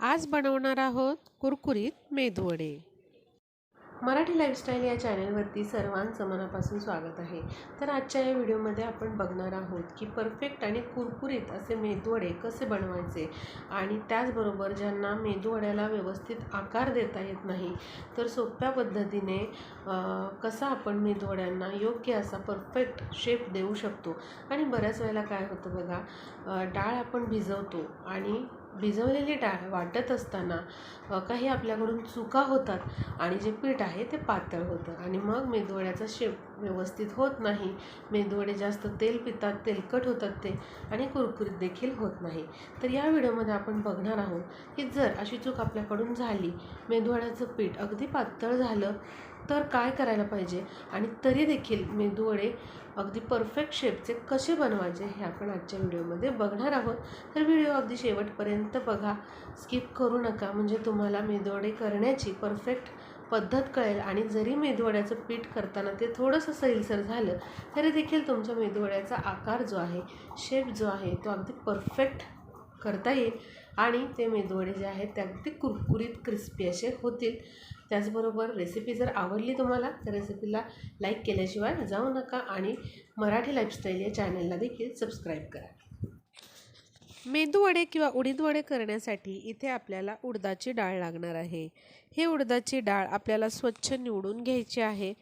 आज बनवणार आहोत कुरकुरीत मेदूवडे मराठी लाईफस्टाईल या चॅनलवरती सर्वांचं मनापासून स्वागत आहे. तर आजच्या या व्हिडिओमध्ये आपण बघणार आहोत की परफेक्ट आणि कुरकुरीत असे मेदूवडे कसे बनवायचे आणि त्याचबरोबर ज्यांना मेदूवड्याला व्यवस्थित आकार देता येत नाही तर सोप्या पद्धतीने कसा आपण मेदूवड्यांना योग्य असा परफेक्ट शेप देऊ शकतो. आणि बऱ्याच वेळेला काय होतं बघा डाळ आपण भिजवतो आणि भिजवलेली डाळ वाटत असताना काही आपल्याकडून चुका होतात आणि जे पीठ आहे ते पातळ होतं आणि मग मेदूवड्याचा शेप व्यवस्थित होत नाही. मेदूवडे जास्त तेल पितात तेलकट होतात ते आणि कुरकुरीत देखील होत नाही. तर या व्हिडिओमध्ये आपण बघणार आहोत की जर अशी चूक आपल्याकडून झाली मेदूवड्याचं पीठ अगदी पातळ झालं तर काय करायला पाहिजे? आणि तरी देखील मेदूवडे अगदी परफेक्ट शेपचे कसे बनवायचे हे आपण आजच्या व्हिडिओमध्ये बघणार आहोत. तर व्हिडिओ अगदी शेवटपर्यंत बघा. स्किप करू नका. म्हणजे तुम्हाला मेदूवडे करण्याची परफेक्ट पद्धत कळेल आणि जरी मेदवड्याचं पीठ करताना ते थोडंसं सैलसर झालं तरी देखील तुमच्या मेदवड्याचा आकार जो आहे शेप जो आहे तो अगदी परफेक्ट करता येईल आणि ते मेदवडे जे आहेत ते अगदी कुरकुरीत क्रिस्पी असे होतील. त्याचबरोबर रेसिपी जर आवडली तुम्हाला तर रेसिपीला लाईक केल्याशिवाय जाऊ नका आणि मराठी लाईफस्टाईल या चॅनलला देखील सबस्क्राईब करा. मेंदूवडे किंवा उडीद वडे करण्यासाठी इथे आपल्याला उडदाची डाळ लागणार आहे. हे उडदाची डाळ आपल्याला स्वच्छ निवडून घ्यायची आहे.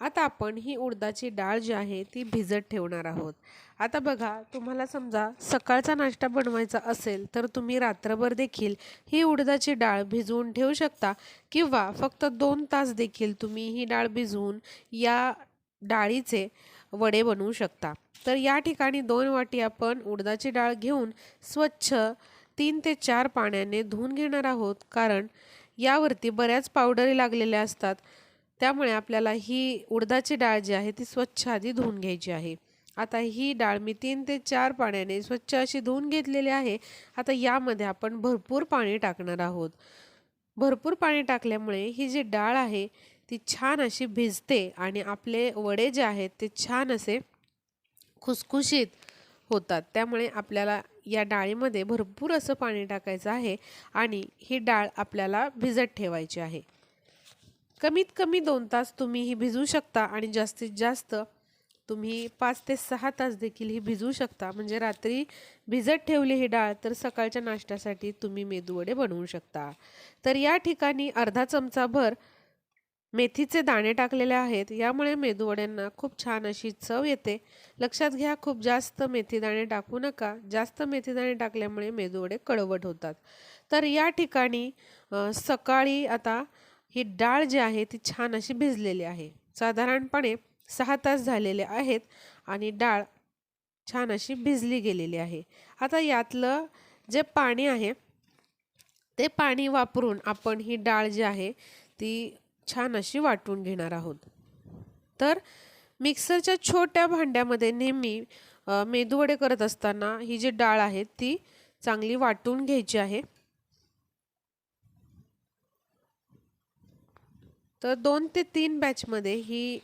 आता आपण ही उडदाची डाळ जी आहे ती भिजत ठेवणार आहोत. आता बघा तुम्हाला समजा सकाळचा नाश्ता बनवायचा असेल तर तुम्ही रात्रभर देखील ही उडदाची डाळ भिजवून ठेवू शकता किंवा फक्त दोन तास देखील तुम्ही ही डाळ भिजवून या डाळीचे वडे बनवू शकता. तर या ठिकाणी दोन वाटी आपण उडदाची डाळ घेऊन स्वच्छ तीन ते चार पाण्याने धुवून घेणार आहोत. कारण यावरती बऱ्याच पावडरी लागलेल्या असतात. त्यामुळे आपल्याला ही उडदाची डाळ जी आहे ती स्वच्छ आधी धुवून घ्यायची आहे. आता ही डाळ मी तीन ते चार पाण्याने स्वच्छ अशी धुवून घेतलेली आहे. आता यामध्ये आपण भरपूर पाणी टाकणार आहोत. भरपूर पाणी टाकल्यामुळे ही जी डाळ आहे ती छान अशी भिजते आणि आपले वडे जे आहेत ते छान असे खुसखुशीत होतात. त्यामुळे आपल्याला या डाळीमध्ये भरपूर असं पाणी टाकायचं आहे आणि ही डाळ आपल्याला भिजत ठेवायची आहे. कमीत कमी दोन तास तुम्ही ही भिजू शकता आणि जास्तीत जास्त तुम्ही पाच ते सहा तास देखील ही भिजवू शकता. म्हणजे रात्री भिजत ठेवली ही डाळ तर सकाळच्या नाश्त्यासाठी तुम्ही मेदूवडे बनवू शकता. तर या ठिकाणी अर्धा चमचा भर मेथीचे दाणे टाकलेले आहेत. यामुळे मेदूवड्यांना खूप छान अशी चव येते. लक्षात घ्या खूप जास्त मेथीदाणे टाकू नका. जास्त मेथीदाणे टाकल्यामुळे मेदूवडे कडवट होतात. तर या ठिकाणी सकाळी आता ही डाळ जी आहे ती छान अशी भिजलेली आहे. साधारणपणे सहा तास झालेले आहेत आणि डाळ छान अशी भिजली गेलेली आहे. आता यातलं जे पाणी आहे ते पाणी वापरून आपण ही डाळ जी आहे ती छान अशी वाटून घेणार आहोत. तर मिक्सरच्या छोट्या भांड्यामध्ये नेहमी मेदूवडे करत असताना ही जी डाळ आहे ती चांगली वाटून घ्यायची आहे. तर दोन ते तीन बॅचमध्ये ही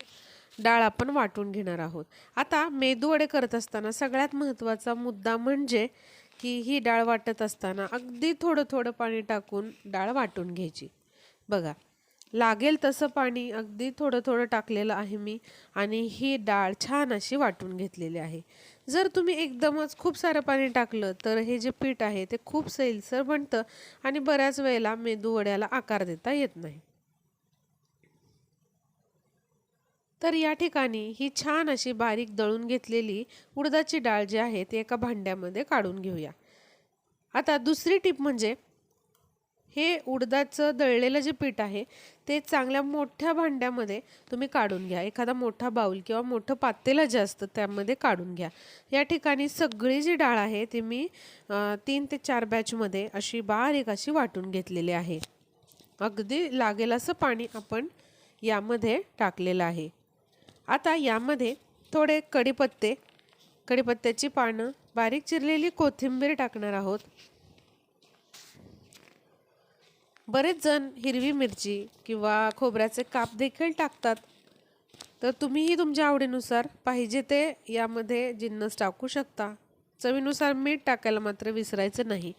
डाळ आपण वाटून घेणार आहोत. आता मेदूवडे करत असताना सगळ्यात महत्त्वाचा मुद्दा म्हणजे की ही डाळ वाटत असताना अगदी थोडं थोडं पाणी टाकून डाळ वाटून घ्यायची. बघा लागेल तसं पाणी अगदी थोडं थोडं टाकलेलं आहे मी आणि ही डाळ छान अशी वाटून घेतलेली आहे. जर तुम्ही एकदमच खूप सारं पाणी टाकलं तर हे जे पीठ आहे ते खूप सैलसर बनतं आणि बऱ्याच वेळेला मेदू वड्याला आकार देता येत नाही. तर या ठिकाणी ही छान अशी बारीक दळून घेतलेली उडदाची डाळ जी आहे ती एका भांड्यामध्ये काढून घेऊया. आता दुसरी टीप म्हणजे हे उडदाचं दळलेलं जे पीठ आहे ते चांगल्या मोठ्या भांड्यामध्ये तुम्ही काढून घ्या. एखादा मोठा बाऊल किंवा मोठं पातेलं जे असतं त्यामध्ये काढून घ्या. या ठिकाणी सगळी जी डाळ आहे ती मी तीन ते चार बॅचमध्ये अशी बारीक अशी वाटून घेतलेली आहे. अगदी लागेल असं पाणी आपण यामध्ये टाकलेलं आहे. आता यामध्ये थोडे कढीपत्ते कढीपत्त्याची पानं बारीक चिरलेली कोथिंबीर टाकणार आहोत. बरेच जण हिरवी मिरची किंवा खोबऱ्याचे काप देखील टाकतात. तर तुम्हीही तुमच्या आवडीनुसार पाहिजे ते यामध्ये जिन्नस टाकू शकता. चवीनुसार मीठ टाकायला मात्र विसरायचं नाही.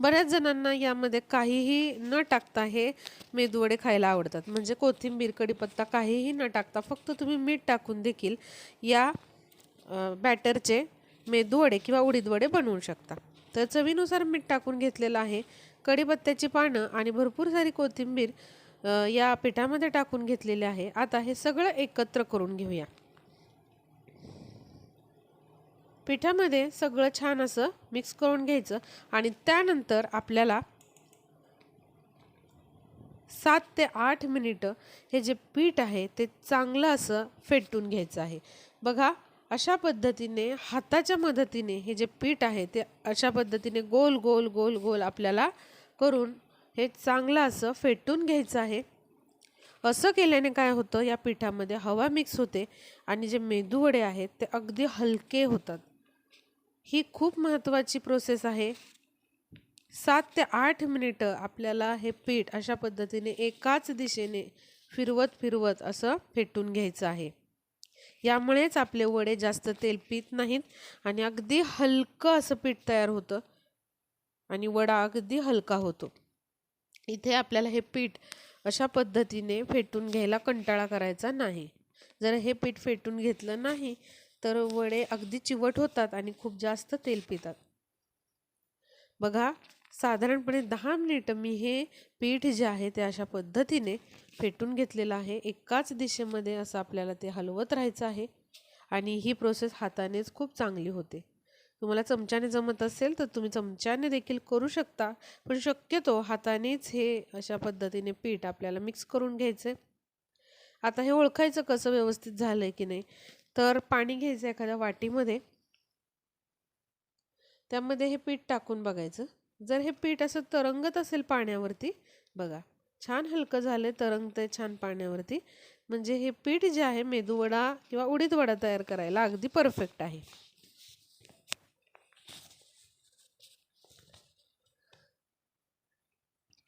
बऱ्याच जणांना यामध्ये काहीही न टाकता हे मेदूवडे खायला आवडतात. म्हणजे कोथिंबीर कडीपत्ता काहीही न टाकता फक्त तुम्ही मीठ टाकून देखील या बॅटरचे मेदूवडे किंवा उडीदवडे बनवू शकता. तर चवीनुसार मीठ टाकून घेतलेलं आहे. कढीपत्त्याची पानं आणि भरपूर सारी कोथिंबीर या पिठामध्ये टाकून घेतलेले आहे. आता हे सगळं एकत्र करून घेऊया. पिठामध्ये सगळं छान असं मिक्स करून घ्यायचं आणि त्यानंतर आपल्याला सात ते आठ मिनिटं हे जे पीठ आहे ते चांगलं असं फेटून घ्यायचं आहे. बघा अशा पद्धतीने हाताच्या मदतीने हे जे पीठ आहे ते अशा पद्धतीने गोल गोल गोल गोल आपल्याला करून हे चांगलं असं फेटून घ्यायचं आहे. असं केल्याने काय होतं या पिठामध्ये हवा मिक्स होते आणि जे मेदूवडे आहेत ते अगदी हलके होतात. ही खूप महत्त्वाची प्रोसेस आहे. सात ते आठ मिनिटं आपल्याला हे पीठ अशा पद्धतीने एकाच दिशेने फिरवत फिरवत असं फेटून घ्यायचं आहे. यामुळेच आपले वडे जास्त तेल पित नाहीत आणि अगदी हलकं असं पीठ तयार होतं. आणि वडा अगदी हलका होतो. इथे आपल्याला हे पीठ अशा पद्धतीने फेटून घ्यायला कंटाळा करायचा नाही. जर हे पीठ फेटून घेतलं नाही तर वडे अगदी चिवट होतात आणि खूप जास्त तेल पितात. बघा साधारणपणे दहा मिनिटं मी हे पीठ जे आहे ते अशा पद्धतीने फेटून घेतलेलं आहे. एकाच दिशेमध्ये असं आपल्याला ते हलवत राहायचं आहे आणि ही प्रोसेस हातानेच खूप चांगली होते. तुम्हाला चमच्याने जमत असेल तर तुम्ही चमच्याने देखील करू शकता. पण शक्यतो हातानेच हे अशा पद्धतीने पीठ आपल्याला मिक्स करून घ्यायचं आता हे ओळखायचं कसं व्यवस्थित झालं आहे की नाही? तर पाणी घ्यायचं एखाद्या वाटीमध्ये. त्यामध्ये हे पीठ टाकून बघायचं. जर हे पीठ असं तरंगत असेल पाण्यावरती बघा छान हलकं झालंय तरंगतंय छान पाण्यावरती. म्हणजे हे पीठ जे आहे मेदूवडा किंवा उडीद वडा तयार करायला अगदी परफेक्ट आहे.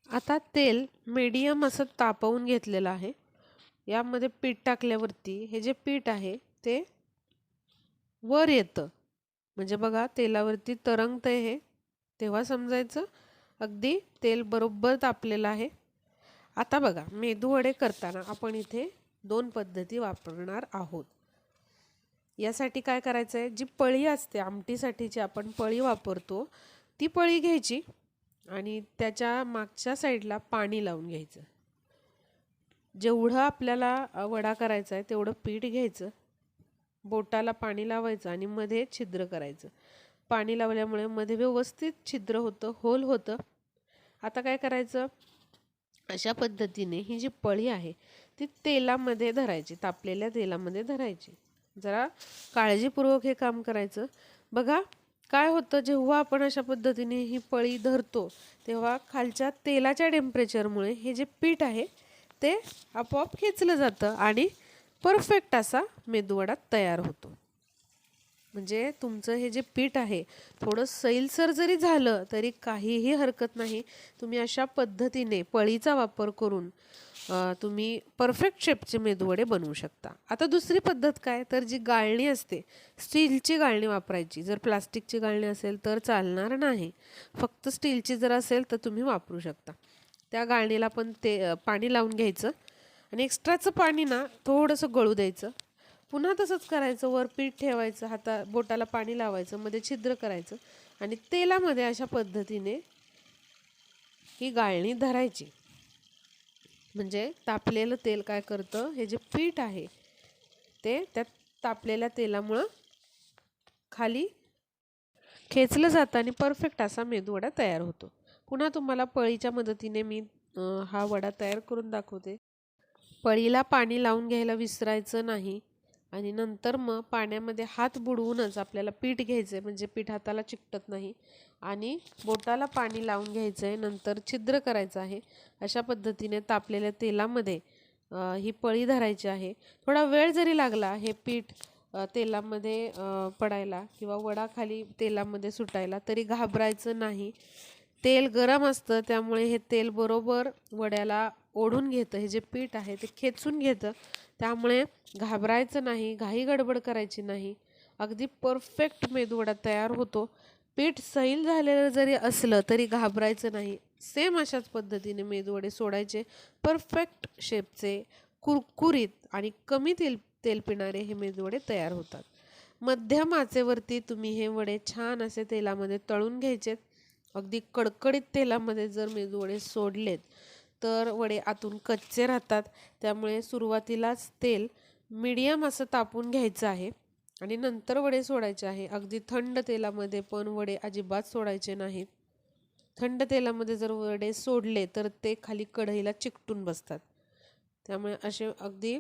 आता तेल मीडियम असं तापवून घेतलेलं आहे. यामध्ये पीठ टाकल्यावरती हे जे पीठ आहे ते वर येतं. म्हणजे बघा तेलावरती तरंगतं हे. तेव्हा समजायचं अगदी तेल बरोबर तापलेलं आहे. आता बघा मेदू वडे करताना आपण इथे दोन पद्धती वापरणार आहोत. यासाठी काय करायचं आहे जी पळी असते आमटीसाठी जी आपण पळी वापरतो ती पळी घ्यायची. आणि त्याच्या मागच्या साईडला पाणी लावून घ्यायचं. जेवढं आपल्याला वडा करायचा आहे तेवढं पीठ घ्यायचं. बोटाला पाणी लावायचं आणि मध्ये छिद्र करायचं. पाणी लावल्यामुळे मध्ये व्यवस्थित छिद्र होतं होल होतं. आता काय करायचं? अशा पद्धतीने ही जी पळी आहे ती तेलामध्ये धरायची तापलेल्या तेलामध्ये धरायची. जरा काळजीपूर्वक हे काम करायचं. बघा काय होतं जेव्हा आपण अशा पद्धतीने ही पळी धरतो तेव्हा खालच्या तेलाच्या टेम्परेचरमुळे हे जे पीठ आहे ते आपोआप खेचलं जातं आणि परफेक्ट असा मेदूवडा तयार होतो. म्हणजे तुमचं हे जे पीठ आहे थोडं सैलसर जरी झालं तरी काहीही हरकत नाही. तुम्ही अशा पद्धतीने पळीचा वापर करून तुम्ही परफेक्ट शेपचे मेदूवडे बनवू शकता. आता दुसरी पद्धत काय? तर जी गाळणी असते स्टीलची गाळणी वापरायची. जर प्लास्टिकची गाळणी असेल तर चालणार नाही. फक्त स्टीलची जर असेल तर तुम्ही वापरू शकता. त्या गाळणीला पण ते पाणी लावून घ्यायचं आणि एक्स्ट्राचं पाणी ना थोडंसं गळू द्यायचं. पुन्हा तसंच करायचं. वर पीठ ठेवायचं हाता बोटाला पाणी लावायचं मध्ये छिद्र करायचं आणि तेलामध्ये अशा पद्धतीने ही गाळणी धरायची. म्हणजे तापलेलं तेल काय करतं? हे जे पीठ आहे ते त्या तापलेल्या तेलामुळं खाली खेचलं जातं आणि परफेक्ट असा मेदूवडा तयार होतो. पुन्हा तुम्हाला पळीच्या मदतीने मी हा वडा तयार करून दाखवते. पळीला पाणी लावून घ्यायला विसरायचं नाही. आणि नंतर मग पाण्यामध्ये हात बुडवूनच आपल्याला पीठ घ्यायचं आहे म्हणजे पीठ हाताला चिकटत नाही. आणि बोटाला पाणी लावून घ्यायचं आहे नंतर छिद्र करायचं आहे. अशा पद्धतीने तापलेल्या तेलामध्ये ही पळी धरायची आहे. थोडा वेळ जरी लागला हे पीठ तेलामध्ये पडायला किंवा वडा खाली तेलामध्ये सुटायला तरी घाबरायचं नाही. तेल गरम असतं त्यामुळे हे तेल बरोबर वड्याला ओढून घेतं. हे जे पीठ आहे ते खेचून घेतं. त्यामुळे घाबरायचं नाही घाई गडबड करायची नाही. अगदी परफेक्ट मेदूवडा तयार होतो. पीठ सैल झालेलं जरी असलं तरी घाबरायचं नाही. सेम अशाच पद्धतीने मेदूवडे सोडायचे. परफेक्ट शेपचे कुरकुरीत आणि कमी तेल तेल पिणारे हे मेदूवडे तयार होतात. मध्यम आचेवरती तुम्ही हे वडे छान असे तेलामध्ये तळून घ्यायचेत. अगदी कडकडीत तेलामध्ये जर मेदूवडे सोडलेत तर वडे आतून कच्चे राहतात. त्यामुळे सुरुवातीलाच तेल मीडियम असं तापून घ्यायचं आहे आणि नंतर वडे सोडायचे आहे. अगदी थंड तेलामध्ये पण वडे अजिबात सोडायचे नाहीत. थंड तेलामध्ये जर वडे सोडले तर ते खाली कढईला चिकटून बसतात. त्यामुळे असे अगदी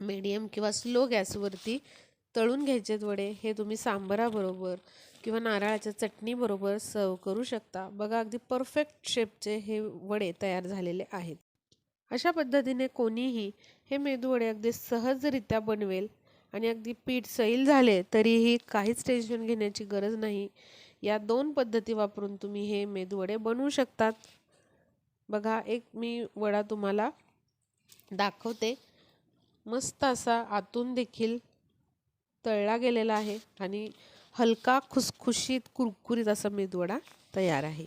मीडियम किंवा स्लो गॅसवरती तळून घ्यायचेत वडे. हे तुम्ही सांबराबरोबर किंवा नारळाच्या चटणीबरोबर सर्व करू शकता. बघा अगदी परफेक्ट शेपचे हे वडे तयार झालेले आहेत. अशा पद्धतीने कोणीही हे मेदूवडे अगदी सहजरित्या बनवेल आणि अगदी पीठ सैल झाले तरीही काहीच टेन्शन घेण्याची गरज नाही. या दोन पद्धती वापरून तुम्ही हे मेदूवडे बनवू शकतात. बघा एक मी वडा तुम्हाला दाखवते. मस्त असा आतून देखील तळला गेलेला आहे आणि हलका खुसखुशीत कुरकुरीत असा मेदूवडा तयार आहे.